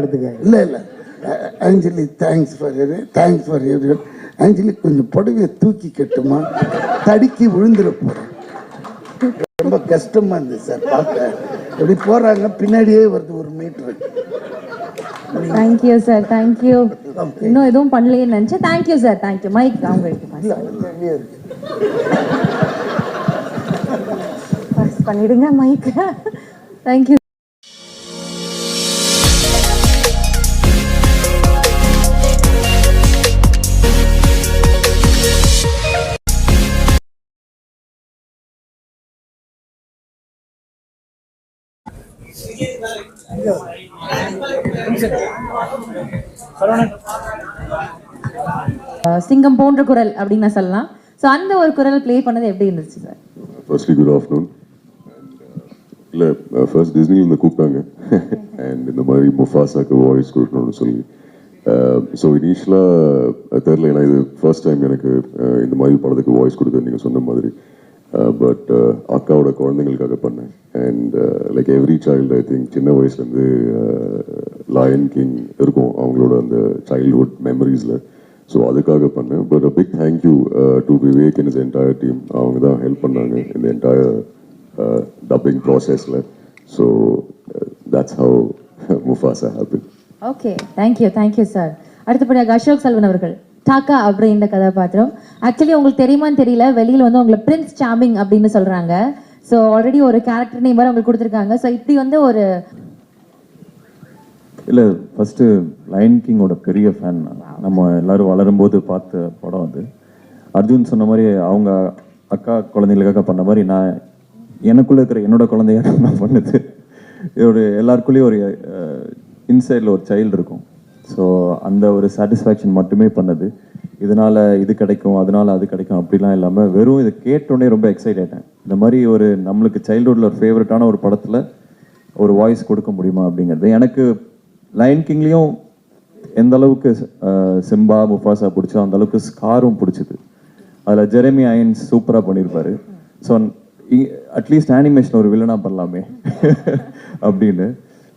எடுத்துக்க இல்லை இல்லை. Anjali thanks for thanks for every Anjali கொஞ்சம் புடவையை தூக்கி கட்டுமா? தடுக்கி விழுந்துட போகிறேன் ரொம்ப கஷ்டமா இருந்துச்சு சார் பார்க்க. எப்படி போறாங்க பின்னாடியே வருது ஒரு மீட்ரு தேங்க்யூ சார் தேங்க்யூ இன்னும் எதுவும் பண்ணலையேன்னு நினைச்சேன். தேங்க்யூ சார் தேங்க்யூ மைக் அவங்களுக்கு பண்ணிடுங்க மைக் தேங்க்யூ சிங்கம் போன்ற குரல் அப்படின்னு நான் சொல்லலாம். ஸோ அந்த ஒரு குரல் ப்ளே பண்ணது எப்படி இருந்துச்சு சார் ஃபர்ஸ்ட்லி குட் ஆஃப்டர்நூன் இல்லை ஃபர்ஸ்ட் டிஸ்னிலேருந்து கூப்பிட்டாங்க. அண்ட் இந்த மாதிரி முஃபாசாக்கு வாய்ஸ் கொடுக்கணும்னு சொல்லி. ஸோ இனிஷியலாக தெரில ஏன்னா இது ஃபர்ஸ்ட் டைம் எனக்கு uh, இந்த மாதிரி படத்துக்கு வாய்ஸ் கொடுத்தது நீங்கள் சொன்ன மாதிரி. Uh, பட் uh, அக்காவோட குழந்தைங்களுக்காக பண்ணேன். And like every child I think சின்ன வயசுலேருந்து லயன் uh, கிங் இருக்கும் அவங்களோட அந்த சைல்ட்ஹுட் மெமரிஸில் ஸோ அதுக்காக பண்ணேன். But a big thank you to Vivek in is entire team அவங்க தான் ஹெல்ப் பண்ணாங்க இந்த என்டையர் டப்பிங் ப்ராசஸில் so that's how Mufasa happy okay thank you thank you sir அடுத்தபடியாக அசோக் செல்வன் அவர்கள். டாக்கா அப்படின்ற கதாபாத்திரம். ஆக்சுவலி உங்களுக்கு தெரியுமான்னு தெரியல. வெளியில் வந்து உங்களை பிரின்ஸ் சாமிங் அப்படின்னு சொல்கிறாங்க ஸோ ஆல்ரெடி ஒரு கேரக்டர் நேம் வேறு உங்களுக்கு கொடுத்துருக்காங்க. ஸோ இப்படி வந்து ஒரு இல்லை ஃபஸ்ட்டு லயன் கிங்கோட பெரிய ஃபேன் நம்ம எல்லாரும் வளரும்போது பார்த்த படம் அது. அர்ஜுன் சொன்ன மாதிரி அவங்க அக்கா குழந்தைகளுக்காக பண்ண மாதிரி நான் எனக்குள்ளே இருக்கிற என்னோட குழந்தைய நான் பண்ணுது. ஒரு எல்லாருக்குள்ளேயும் ஒரு இன்சைடில் ஒரு சைல்டு இருக்கும். ஸோ அந்த ஒரு சாட்டிஸ்ஃபேக்ஷன் மட்டுமே பண்ணது. இதனால இது கிடைக்கும் அதனால அது கிடைக்கும் அப்படிலாம் இல்லாமல் வெறும் இதை கேட்டோடனே ரொம்ப எக்ஸைட் ஆகிட்டேன் இந்த மாதிரி ஒரு நம்மளுக்கு சைல்டுஹுட்டில் ஒரு ஃபேவரட்டான ஒரு படத்தில் ஒரு வாய்ஸ் கொடுக்க முடியுமா அப்படிங்கிறது. எனக்கு லைன் கிங்லேயும் எந்த அளவுக்கு சிம்பா முஃபாசா பிடிச்சோ அந்த அளவுக்கு ஸ்காரும் பிடிச்சிது. அதில் ஜெரமி அயன்ஸ் சூப்பராக பண்ணியிருப்பாரு. ஸோ அட்லீஸ்ட் அனிமேஷன் ஒரு வில்லனாக பண்ணலாமே அப்படின்னு.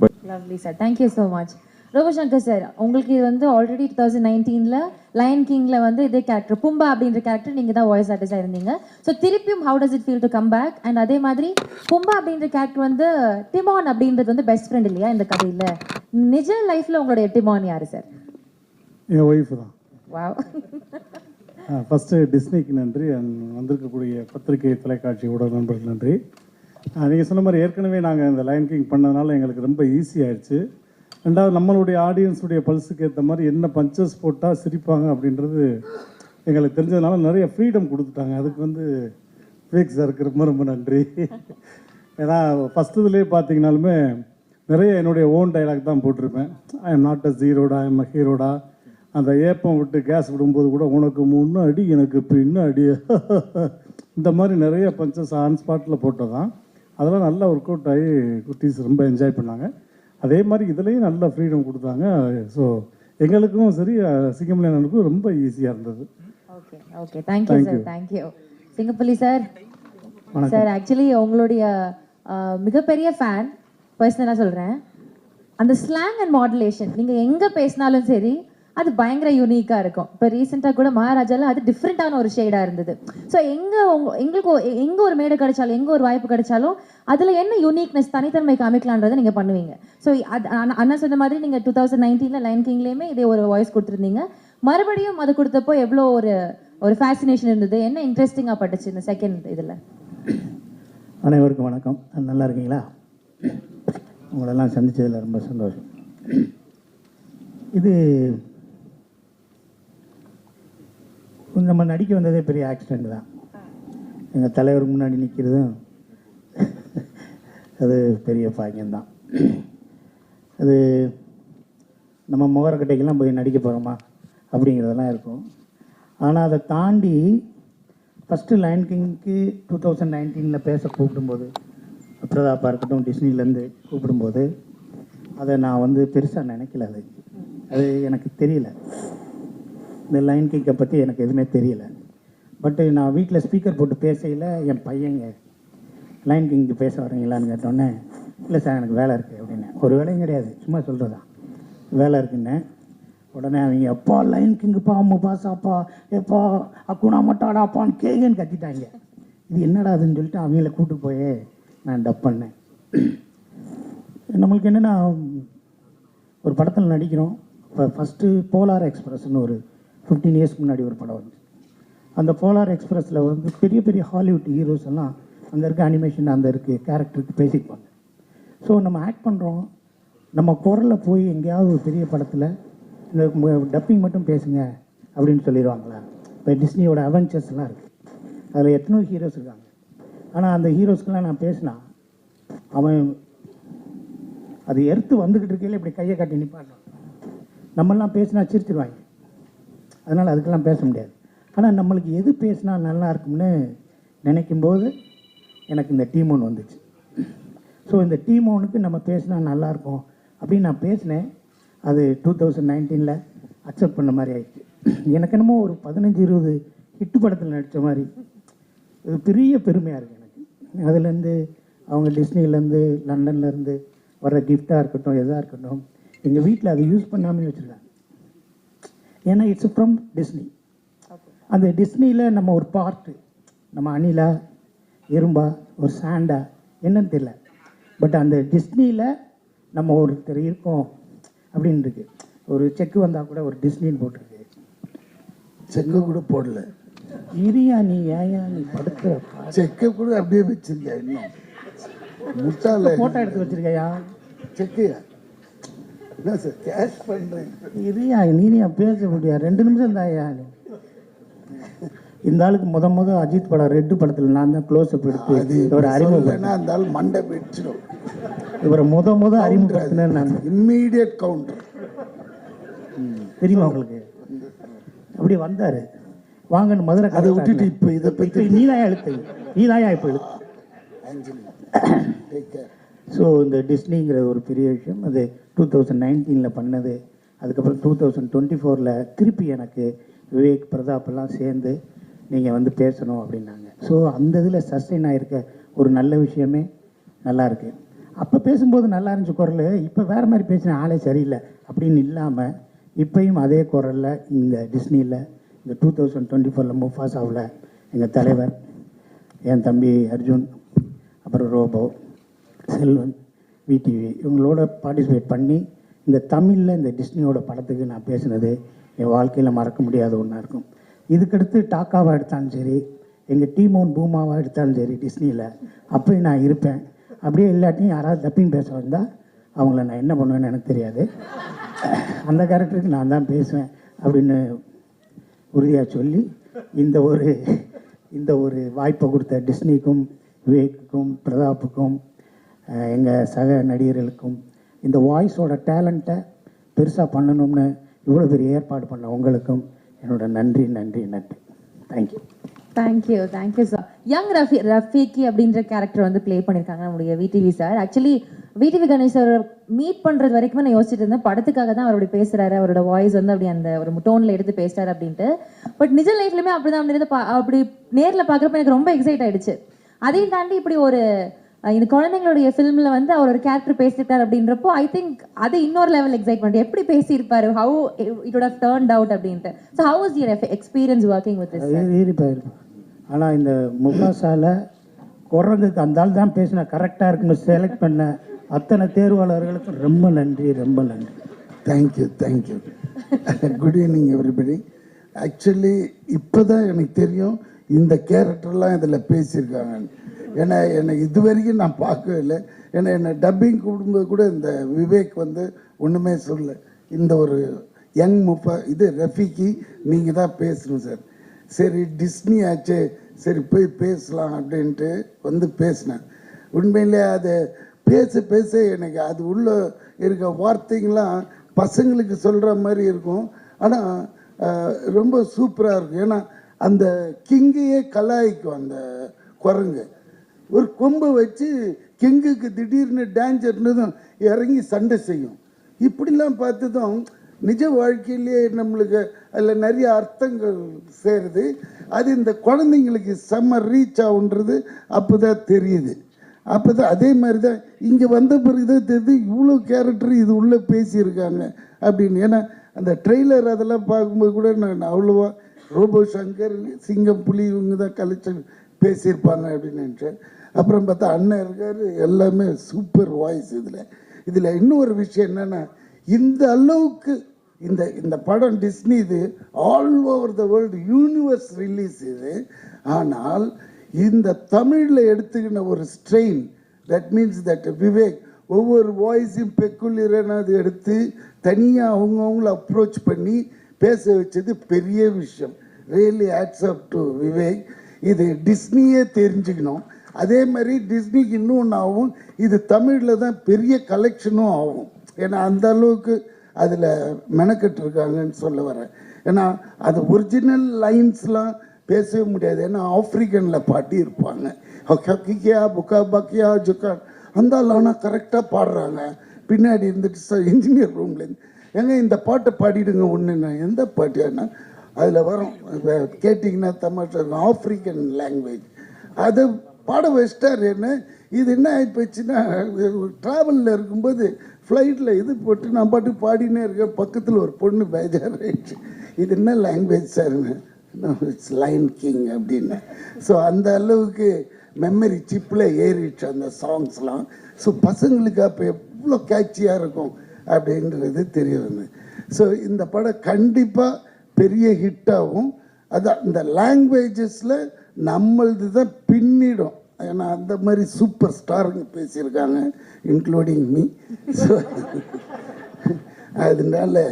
But lovely sir thank you so much Robo Shankar sir உங்களுக்கு இது வந்து ஆல்ரெடி டூ தௌசண்ட் நைன்டீனில் லயன் கிங்கில் வந்து இதே கேரக்டர் பும்பா அப்படின்ற கேரக்டர் நீங்கள் தான் வாய்ஸ் ஆர்டிஸ்டாக இருந்தீங்க. ஸோ திருப்பியும் how does it feel to come back and அதே மாதிரி பும்பா அப்படின்ற கேரக்டர் வந்து டிமான் அப்படின்றது வந்து பெஸ்ட் ஃப்ரெண்ட் இல்லையா இந்த கதையில்? நிஜ லைஃப்பில் உங்களுடைய டிமான் யார் சார்? என் ஒய்ஃபு தான். வாவ் ஃபஸ்ட்டு டிஸ்னிக்கு நன்றி. வந்திருக்கக்கூடிய பத்திரிகை தொலைக்காட்சி ஊடக நண்பர்கள் நன்றி. நீங்கள் சொன்ன மாதிரி ஏற்கனவே நாங்கள் இந்த லைன் கிங் பண்ணதுனால எங்களுக்கு ரொம்ப ஈஸி ஆயிடுச்சு. ரெண்டாவது நம்மளுடைய ஆடியன்ஸுடைய பல்ஸுக்கு ஏற்ற மாதிரி என்ன பஞ்சஸ் போட்டால் சிரிப்பாங்க அப்படின்றது எங்களுக்கு தெரிஞ்சதுனால நிறைய ஃப்ரீடம் கொடுத்துட்டாங்க. அதுக்கு வந்து விவேக் சாருக்கு ரொம்ப ரொம்ப நன்றி. ஏன்னா ஃபஸ்ட்டு இதுலேயே பார்த்தீங்கனாலுமே நிறைய என்னுடைய ஓன் டைலாக் தான் போட்டிருப்பேன். ஐ எம் நாட் அ ஜீரோடா ஐ எம் அ ஹீரோடா அந்த ஏப்பம் விட்டு கேஸ் விடும்போது கூட உனக்கு முன்ன அடி எனக்கு பின்ன அடி இந்த மாதிரி நிறைய பஞ்சஸ் ஆன் ஸ்பாட்டில் போட்டதான் அதெல்லாம் நல்லா ஒர்க் அவுட் ஆகி குட்டீஸ் ரொம்ப என்ஜாய் பண்ணாங்க. அதே மாதிரி இதுலேயும் நல்ல ஃப்ரீடம் கொடுத்தாங்க. ஸோ எங்களுக்கும் சரி சிங்கமலையனுக்கும் ரொம்ப ஈஸியாக இருந்தது. Okay okay thank you sir thank you Singampuli sir sir actually உங்களுடைய மிகப்பெரிய ஃபேன் பர்சனலாக சொல்கிறேன் அந்த ஸ்லாங் அண்ட் மாடுலேஷன் நீங்கள் எங்கே பேசினாலும் சரி அது பயங்கர யூனிக்காக இருக்கும். இப்போ ரீசெண்டாக கூட மகாராஜாலாம் அது டிஃப்ரெண்ட்டான ஒரு ஷேடாக இருந்தது. ஸோ எங்கே உங்க எங்களுக்கு எங்கே ஒரு மேடை கிடைச்சாலும் எங்கே ஒரு வாய்ப்பு கிடைச்சாலும் அதில் என்ன யூனிக்னஸ் தனித்தன்மை காமிக்கலான்றதை நீங்கள் பண்ணுவீங்க. ஸோ அது அண்ணா- சொன்ன மாதிரி நீங்கள் டூ தௌசண்ட் நைன்டீனில் லைன் கிங்லேயுமே இதே ஒரு வாய்ஸ் கொடுத்துருந்தீங்க. மறுபடியும் அது கொடுத்தப்போ எவ்வளோ ஒரு ஒரு ஃபேசினேஷன் இருந்தது? என்ன இன்ட்ரெஸ்டிங்காக பட்டுச்சு இந்த செகண்ட் இதில்? அனைவருக்கும் வணக்கம். நல்லா இருக்கீங்களா? உங்களெல்லாம் சந்திச்சதில் ரொம்ப சந்தோஷம். இது கொஞ்சம் நம்ம நடிக்க வந்ததே பெரிய ஆக்சிடெண்ட் தான். எங்கள் தலைவர் முன்னாடி நிற்கிறதும் அது பெரிய பாக்கியம்தான் அது நம்ம முகரக்கட்டைக்கெல்லாம் போய் நடிக்க போகிறோமா அப்படிங்கிறதெல்லாம் இருக்கும். ஆனால் அதை தாண்டி ஃபஸ்ட்டு லயன் கிங்க்கு டூ தௌசண்ட் நைன்டீனில் பேச கூப்பிடும்போது பிரதாப்பாக இருக்கட்டும் டிஸ்னிலேருந்து கூப்பிடும்போது அதை நான் வந்து பெருசாக நினைக்கல அது. அது எனக்கு தெரியல. இந்த லைன் கிக்கை பற்றி எனக்கு எதுவுமே தெரியல. பட்டு நான் வீட்டில் ஸ்பீக்கர் போட்டு பேசையில் என் பையங்க லைன் கிங்க்கு பேச வரீங்களான்னு கேட்டோன்னே இல்லை சார் எனக்கு வேலை இருக்குது அப்படின்னு. ஒரு வேலையும் கிடையாது. சும்மா சொல்கிறதா வேலை இருக்குன்னு. உடனே அவங்க எப்பா லைன் கிங்குப்பா அம்மாப்பா சாப்பா எப்பா அக்குனா மட்டாடாப்பான்னு கேகன்னு கத்திட்டாங்க. இது என்னடா அதுன்னு சொல்லிட்டு அவங்கள கூப்பிட்டு போய் நான் டப் பண்ணேன். நம்மளுக்கு என்னென்னா ஒரு படத்தில் நடிக்கிறோம். இப்போ ஃபஸ்ட்டு போலார் எக்ஸ்பிரஸ்னு ஒரு ஃபிஃப்டீன் இயர்ஸ்க்கு முன்னாடி ஒரு படம் வந்து. அந்த போலார் எக்ஸ்பிரஸில் வந்து பெரிய பெரிய ஹாலிவுட் ஹீரோஸ் எல்லாம் அங்கே இருக்க அனிமேஷன் அந்த இருக்க கேரக்டருக்கு பேசிப்பாங்க ஸோ நம்ம ஆக்ட் பண்ணுறோம் நம்ம குரலில் போய் எங்கேயாவது ஒரு பெரிய படத்தில் இந்த டப்பிங் மட்டும் பேசுங்க அப்படின்னு சொல்லிடுவாங்களா? இப்போ டிஸ்னியோட அவெஞ்சர்ஸ்லாம் இருக்குது அதில் எத்தனோ ஹீரோஸ் இருக்காங்க. ஆனால் அந்த ஹீரோஸ்க்கெலாம் நான் பேசினா அவன் அது எர்த்து வந்துக்கிட்டு இருக்கையில இப்படி கையை காட்டி நிப்பாட்டான் நம்மெல்லாம் பேசினா சிரிச்சிருவாங்க. அதனால் அதுக்கெல்லாம் பேச முடியாது. ஆனால் நம்மளுக்கு எது பேசினா நல்லா இருக்கும்னு நினைக்கும்போது எனக்கு இந்த டீம் ஒன்று வந்துச்சு. ஸோ இந்த டீம் ஒன்றுக்கு நம்ம பேசினா நல்லாயிருக்கும் அப்படின்னு நான் பேசினேன். அது டூ தௌசண்ட் நைன்டீனில் அக்செப்ட் பண்ண மாதிரி ஆயிடுச்சு. எனக்கு என்னமோ ஒரு பதினஞ்சு இருபது ஹிட்டு படத்தில் நடித்த மாதிரி. இது பெரிய பெருமையாக இருக்குது எனக்கு. அதுலேருந்து அவங்க டிஸ்னிலேருந்து லண்டன்லேருந்து வர்ற கிஃப்டாக இருக்கட்டும் எதாக இருக்கட்டும் எங்கள் வீட்டில் அதை யூஸ் பண்ணாமே வச்சுருக்காங்க. ஏன்னா இட்ஸ் ஃப்ரம் டிஸ்னி அந்த டிஸ்னியில் நம்ம ஒரு பார்ட்டு நம்ம அணிலா எறும்பா ஒரு சாண்டா என்னன்னு தெரியல. பட் அந்த டிஸ்னியில் நம்ம ஒருத்தர் இருக்கோம் அப்படின்னு இருக்கு. ஒரு செக்கு வந்தால் கூட ஒரு டிஸ்னின்னு போட்டிருக்கு. செக்கு கூட போடல. இரியா நீ ஏயா நீ படுக்கிற? செக்கை கூட அப்படியே வச்சிருக்கேன் இன்னும்? முட்டாள. ஃபோட்டோ எடுத்து வச்சிருக்கையா? செக்கையா என்ன சார் கேஷ் பண்ணுறேன் இரியா நீனியா பேச முடியாது. ரெண்டு நிமிஷம் தாயா இந்த ஆளுக்கு முத முத அஜித் படம் ரெட்டு படத்தில் நான் தான் க்ளோஸ் அப் அது எடுத்து இவரை அறிமுகம் அந்த ஆள் மண்டை வெடிச்சிடும் இவரை முத முத அறிமுகப்படுத்தினேன் நான். இம்மீடியட் கவுண்டர் தெரியுமா உங்களுக்கு? அப்படி வந்தாரு. வாங்கன்னு மதுரை அதை விட்டுட்டு இப்போ இதை பற்றி நீதாயா இழுத்து நீதாயா இப்போ கேர் ஸோ இந்த டிஸ்னிங்கிற ஒரு பெரிய விஷயம் அது டூ தௌசண்ட் நைன்டீனில் பண்ணது. அதுக்கப்புறம் டூ தௌசண்ட் டுவெண்ட்டி ஃபோரில் திருப்பி எனக்கு விவேக் பிரதாப் எல்லாம் சேர்ந்து நீங்கள் வந்து பேசணும் அப்படின்னாங்க. ஸோ அந்த இதில் சஸ்டெயின் ஆகிருக்க ஒரு நல்ல விஷயமே நல்லாயிருக்கு அப்போ பேசும்போது நல்லா இருந்துச்சு குரல். இப்போ வேறு மாதிரி பேசின ஆளே சரியில்லை அப்படின்னு இல்லாமல் இப்பையும் அதே குரலில் இந்த டிஸ்னியில் இந்த டூ தௌசண்ட் டுவெண்ட்டி ஃபோரில் முஃபாசாவில் எங்கள் தலைவர் என் தம்பி அர்ஜுன் அப்புறம் ரோபோ செல்வன் விடிவி இவங்களோட பார்ட்டிசிபேட் பண்ணி இந்த தமிழில் இந்த டிஸ்னியோட படத்துக்கு நான் பேசினது என் வாழ்க்கையில் மறக்க முடியாத ஒன்றா இருக்கும். இதுக்கடுத்து டாக்காவாக எடுத்தாலும் சரி எங்கள் டீமோன் பூமாவாக எடுத்தாலும் சரி டிஸ்னியில் அப்படி நான் இருப்பேன். அப்படியே இல்லாட்டியும் யாராவது டப்பிங் பேச வந்தால் அவங்கள நான் என்ன பண்ணுவேன்னு எனக்கு தெரியாது. அந்த கேரக்டருக்கு நான் தான் பேசுவேன் அப்படின்னு உறுதியாக சொல்லி இந்த ஒரு இந்த ஒரு வாய்ப்பை கொடுத்த டிஸ்னிக்கும் விவேக்குக்கும் பிரதாப்புக்கும் எங்கள் சக நடிகர்களுக்கும் இந்த வாய்ஸோட டேலண்ட்டை பெருசாக பண்ணணும்னு இவ்வளோ பெரிய ஏற்பாடு பண்ண உங்களுக்கும் என்னோட நன்றி நன்றி நன்றி. Thank you thank you thank you sir young Rafi Rafiki அப்படின்ற கேரக்டர் வந்து ப்ளே பண்ணியிருக்காங்க நம்முடைய VTV sir actually VTV Ganesh sir meet பண்ணுறது வரைக்குமே நான் யோசிச்சுட்டு இருந்தேன். படத்துக்காக தான் அவருடைய பேசுகிறாரு அவரோட வாய்ஸ் வந்து அப்படி அந்த ஒரு டோனில் எடுத்து பேசுகிறாரு அப்படின்ட்டு. பட் நிஜ லைஃப்லையுமே அப்படி தான் அப்படி பா- அப்படி நேரில் பார்க்குறப்ப எனக்கு ரொம்ப எக்ஸைட் ஆகிடுச்சு அதையும் தாண்டி இப்படி ஒரு இந்த குழந்தைங்களுடைய ஃபிலிமில் வந்து அவர் ஒரு கேரக்டர் பேசியிருக்காரு அப்படின்றப்போ ஐ திங்க் அது இன்னொரு லெவல் எக்ஸைட்மெண்ட் எப்படி பேசியிருப்பாரு? How it have turned out அப்படின்ட்டு. So how is your experience working with this இருப்பா இருப்பா. ஆனால் இந்த முகாசால குரங்குக்கு அந்த ஆள் தான் பேசினா கரெக்டாக இருக்குன்னு செலக்ட் பண்ண அத்தனை தேர்வாளர்களுக்கும் ரொம்ப நன்றி ரொம்ப நன்றி. Thank you thank you good evening everybody actually இப்போ தான் எனக்கு தெரியும் இந்த கேரக்டர்லாம் இதில் பேசியிருக்காங்க ஏன்னா என்னை இது வரைக்கும் நான் பார்க்கவே இல்லை. ஏன்னா என்னை டப்பிங் கூடும்போது கூட இந்த விவேக் வந்து ஒன்றுமே சொல்ல இந்த ஒரு யங் முப்பா இது ரஃபிக்கு நீங்கள் தான் பேசணும் சார். சரி டிஸ்னி ஆச்சு சரி போய் பேசலாம் அப்படின்ட்டு வந்து பேசினேன். உண்மையிலே அது பேச பேச எனக்கு அது உள்ள இருக்க வார்த்தைங்களாம் பசங்களுக்கு சொல்கிற மாதிரி இருக்கும். ஆனால் ரொம்ப சூப்பராக இருக்கும். ஏன்னா அந்த கிங்கையே கலாய்க்கும் அந்த குரங்கு. ஒரு கொம்பை வச்சு கிங்குக்கு திடீர்னு டேஞ்சர்னதும் இறங்கி சண்டை செய்யும். இப்படிலாம் பார்த்ததும் நிஜ வாழ்க்கையிலேயே நம்மளுக்கு அதில் நிறைய அர்த்தங்கள் சேருது. அது இந்த குழந்தைங்களுக்கு செம்ம ரீச் ஆகுன்றது அப்போ தான் தெரியுது. அப்போ தான் அதே மாதிரி தான் இங்கே வந்த பிறகு தான் தெரியுது இவ்வளோ கேரக்டர் இது உள்ளே பேசியிருக்காங்க அப்படின்னு. ஏன்னா அந்த ட்ரெய்லர் அதெல்லாம் பார்க்கும்போது கூட நான் அவ்வளோவா ரோபோ சங்கர் சிங்கம் புலி இவங்க தான் கலைச்ச பேசியிருப்பாங்க அப்படின்னு நினச்சேன். அப்புறம் பார்த்தா அண்ணன் இருக்கார். எல்லாமே சூப்பர் வாய்ஸ் இதில். இதில் இன்னொரு விஷயம் என்னென்னா இந்த அளவுக்கு இந்த இந்த படம் டிஸ்னி இது all over the world universe release இது. ஆனால் இந்த தமிழில் எடுத்துக்கின ஒரு strain that means that Vivek ஒவ்வொரு வாய்ஸையும் பெக்குலியரான அது எடுத்து தனியாக அவங்கவுங்கள அப்ரோச் பண்ணி பேச வச்சது பெரிய விஷயம். Really hats off to Vivek இது டிஸ்னியே தெரிஞ்சுக்கணும். அதே மாதிரி டிஸ்னிக்கு இன்னொன்று ஆகும். இது தமிழில் தான் பெரிய கலெக்ஷனும் ஆகும். ஏன்னா அந்த அளவுக்கு அதில் மெனக்கெட்டுருக்காங்கன்னு சொல்ல வரேன். ஏன்னா அது ஒரிஜினல் லைன்ஸ்லாம் பேசவே முடியாது. ஏன்னா ஆப்ரிக்கனில் பாட்டி இருப்பாங்க ஹக்கியா புக்கா பக்கியா ஜுக்கா. அந்த ஆனால் கரெக்டாக பாடுறாங்க. பின்னாடி இருந்துட்டு சார் இன்ஜினியர் ரூம்லேருந்து ஏங்க இந்த பாட்டை பாடிடுங்க ஒன்றுண்ணா எந்த பாட்டியானா அதில் வரும். இப்ப கேட்டிங்கன்னா தமிழ் ஆப்ரிக்கன் லாங்குவேஜ் அதை பாட வச்சிட்டார் என்ன? இது என்ன ஆகிப்போச்சுன்னா ட்ராவலில் இருக்கும்போது ஃப்ளைட்டில் இது போட்டு நான் பாட்டு பாடினே இருக்கேன். பக்கத்தில் ஒரு பொண்ணு பேஜார் பேஜாராயிடுச்சு. இது என்ன லாங்குவேஜ் சார்னு இட்ஸ் லைன் கிங் அப்படின்னு. ஸோ அந்த அளவுக்கு மெமரி சிப்பில் ஏறிடுச்சு அந்த சாங்ஸ்லாம் ஸோ பசங்களுக்கு அப்போ எவ்வளோ கேட்சியாக இருக்கும் அப்படின்றது தெரிய ஸோ இந்த படம் கண்டிப்பாக பெரிய ஹிட்டாகும் அதான் இந்த லாங்குவேஜஸில் நம்மளது தான் பின்னிடும். ஏன்னா அந்த மாதிரி சூப்பர் ஸ்டாருங்க பேசியிருக்காங்க இன்க்ளூடிங் மீ ஸோ அதனால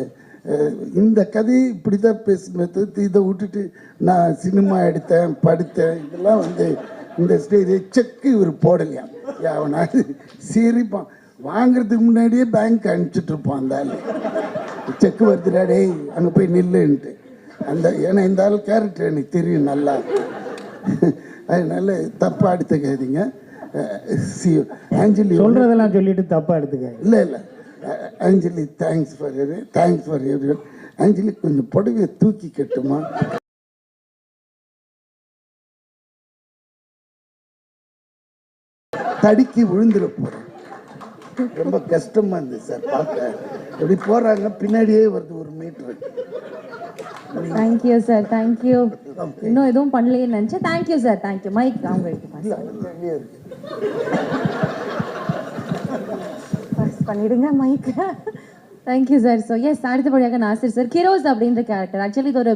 இந்த கதையை இப்படி தான் பேசுமே தவிர்த்து இதை விட்டுட்டு நான் சினிமா எடுத்தேன் படித்தேன். இதெல்லாம் வந்து இந்த ஸ்டேஜ் செக்கு இவர் போடலையா? அவனாவது சிரிப்பான். வாங்குறதுக்கு முன்னாடியே பேங்க் அனுப்பிச்சிட்ருப்பான் அந்த செக்கு வருதுடா டேய் அங்கே போய் நில்லுன்ட்டு. அந்த ஏன்னா இந்த ஆள் கேரக்டர் எனக்கு தெரியும் நல்லா. அதனால தப்பாக எடுத்துக்காதீங்க. சி ஆஞ்சலி சொல்றதெல்லாம் சொல்லிட்டு தப்பா எடுத்துக்க இல்லை இல்லை. Anjali thanks for thanks for every Anjali கொஞ்சம் புடவையை தூக்கி கட்டுமா? தடுக்கி விழுந்துட போகிறேன் ரொம்ப கஷ்டமா இருந்துச்சு சார் பார்க்க. எப்படி போறாங்க பின்னாடியே வருது ஒரு மீட்டர் தேங்க்யூ சார் தேங்க்யூ இன்னும் எதுவும் பண்ணலையேன்னு நினச்சேன். தேங்க்யூ சார் தேங்க்யூ மைக் அவங்களுக்கு பண்ணிடுங்க. Mike thank you sir so yes அடுத்தபடியாக நாசிர் சார் கிரோஸ் அப்படின்ற கேரக்டர் ஆக்சுவலி இது ஒரு